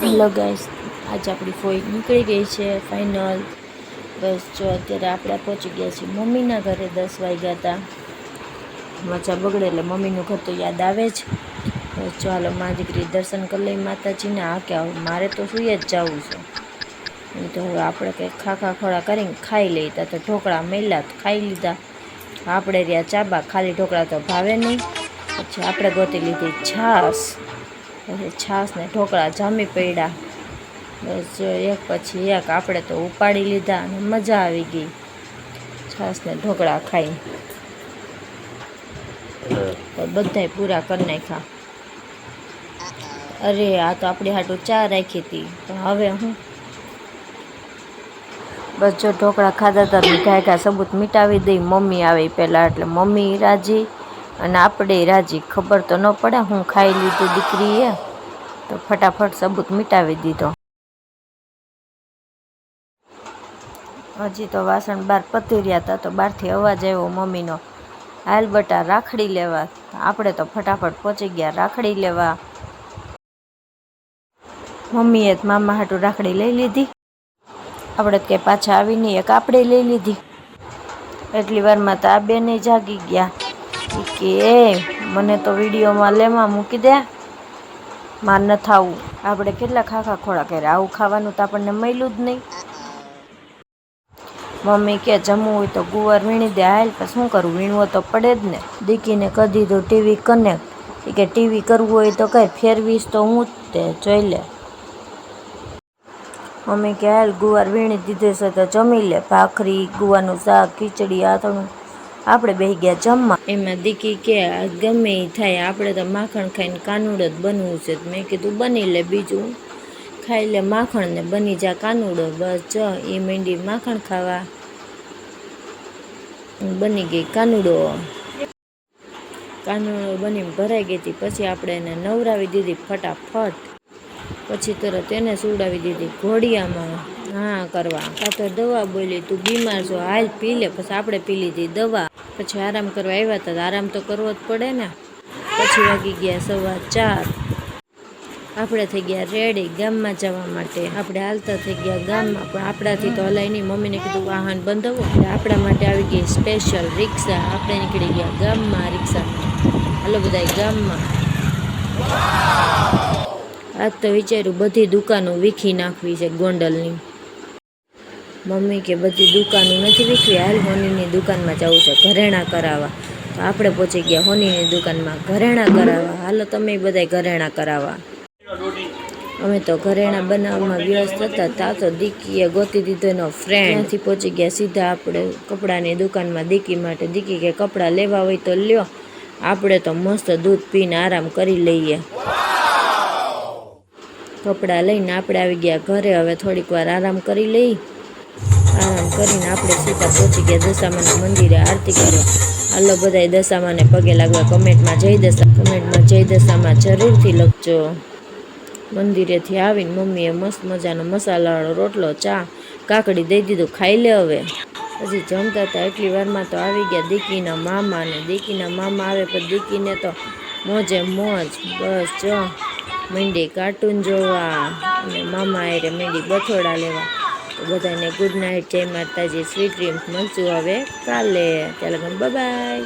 Hello guys આજે આપણી ફોઈ નીકળી ગઈ છે ફાઇનલ બસ જો અત્યારે આપણે પહોંચી ગયા છીએ મમ્મીના ઘરે, દસ વાગ્યા હતા. મજા બગડે એટલે મમ્મીનું ઘર તો યાદ આવે જ. બસ ચાલો મા દીકરી દર્શન કરી લઈ માતાજીને. આ કે મારે તો સુઈ જ જવું છે. તો આપણે કંઈક ખાખા ખોળા કરીને ખાઈ લઈ તા ઢોકળા મેલા ખાઈ લીધા. આપણે રહ્યા ચાબા, ખાલી ઢોકળા તો ભાવે નહીં. પછી આપણે ગોતી લીધી છાશ. પછી છાશ ને ઢોકળા જામી પડ્યા. બસ જો એક પછી એક આપણે તો ઉપાડી લીધા અને મજા આવી ગઈ. છાશ ને ઢોકળા ખાઈ. બધાય પૂરા કરી નાખ્યા. અરે આ તો આપણી હાટું ચા રાખી હતી. તો હવે હું? બસ જો ઢોકળા ખાધા હતા ને ઘા ઘા સબૂત મિટાવી દઈ. મમ્મી આવી પહેલાં એટલે મમ્મી રાજી. અને આપણે રાજી ખબર તો ન પડે, હું ખાઈ લીધું દીકરીએ, તો ફટાફટ સબૂત મિટાવી દીધો. હજી તો વાસણ બહાર પતી રહ્યા હતા, તો બહારથી અવાજ આવ્યો મમ્મીનો, હાલ બટા, રાખડી લેવા. આપણે તો ફટાફટ પહોંચી ગયા, રાખડી લેવા. મમ્મીએ મામા હાટું રાખડી લઈ લીધી. આપણે કે પાછા આવીને એક આપણે લઈ લીધી. એટલી વારમાં તો આ બેને જાગી ગયા. કે મને તો વિડીયોમાં લેમાં મૂકી દે. માર ન થાવું. આપણે કેટલા ખાખા ખોળા કર્યા. આવું ખાવાનું તો આપણને મળ્યું જ નહીં. મમ્મી કે, જમવું હોય તો ગુવાર વીણી દે. હાલ, તો શું કરવું વીણવો તો પડે જ ને. દીકીને કહી દીધું ટીવી કનેક્ટ. કે, ટીવી કરવું હોય તો કઈ ફેરવીશ તો હું જ તે. જોઈ લે. મમ્મી કે, હાલ, ગુવાર વીણી દીધે છે તો જમી લે. ભાખરી ગુવારનું શાક, ખીચડી, આથણું આપણે બે ગયા જમવા. એમાં દીકી કે ગમે એ થાય, આપણે તો માખણ ખાઈને કાનુડ જ બનવું છે. મેં કીધું બની લે બીજું. ખાઈ લે માખણ ને બની જા કાનુડો. બસ જો એ મીંડી માખણ ખાવા. બની ગઈ કાનુડો. કાનુડો બની ભરાઈ ગઈ હતી. પછી આપણે એને નવરાવી દીધી ફટાફટ. પછી તરત એને સુવડાવી દીધી ઘોડિયામાં. હા, કરવા. કાં તો દવા બોલી, તું બીમાર છો, હાલ પી લે, પછી આપણે પી લીધી દવા. પછી આરામ કરવા આવ્યા હતા આરામ તો કરવો જ પડે ને. પછી વાગી ગયા સવા ચાર. આપણે થઈ ગયા રેડી, ગામમાં જવા માટે. આપણે હાલતા થઈ ગયા ગામમાં, પણ આપણાથી તો હલાય નહીં. મમ્મીને કીધું, વાહન બંધાવો. એટલે આપણા માટે આવી ગઈ સ્પેશિયલ રિક્ષા. આપણે નીકળી ગયા ગામમાં, રિક્ષા. હાલો બધાય ગામમાં. આજ તો વિચાર્યું બધી દુકાનો વીખી નાખવી છે ગોંડલની. મમ્મી કે બધી દુકાનો નથી વીખવી હાલ હોનીની દુકાનમાં જવું છે, ઘરેણાં કરાવવા. તો આપણે પહોંચી ગયા હોનીની દુકાનમાં, ઘરેણાં કરાવવા. હાલો તમે બધાય ઘરેણાં કરાવવા. અમે તો ઘરેણાં બનાવવામાં વ્યસ્ત હતા, તા તો દીકીએ ગોતી દીધો એનો ફ્રેન્ડથી પહોંચી ગયા સીધા આપણે કપડાની દુકાનમાં, દીકી માટે. દીકી કે કપડાં લેવા હોય તો લ્યો. આપણે તો મસ્ત દૂધ પીને આરામ કરી લઈએ. કપડાં લઈને આપણે આવી ગયા ઘરે. હવે થોડીક વાર આરામ કરી લઈ. આરામ કરીને આપણે સીધા પહોંચી ગયા દશામાના મંદિરે આરતી કરવા. હાલો બધાય દશામાને પગે લાગવા કમેન્ટમાં જય દશા. કમેન્ટમાં જય દશામાં જરૂરથી લખજો. મંદિરેથી આવીને મમ્મીએ મસ્ત મજાનો મસાલાવાળો રોટલો, ચા, કાકડી દઈ દીધું. ખાઈ લે હવે. પછી જમતા હતા એટલી વારમાં તો આવી ગયા દીકીના મામા ને. દીકીના મામા આવે પણ દીકીને તો મોજે મોજ. બસ જો, મીંડી કાર્ટૂન જોવા. અને મામા આરે મીંડી બથોડા લેવા. બધાને ગુડ નાઇટ જય માતાજી સ્વીટ ડ્રીમ્સ મળશું હવે કાલે. ત્યારે બાય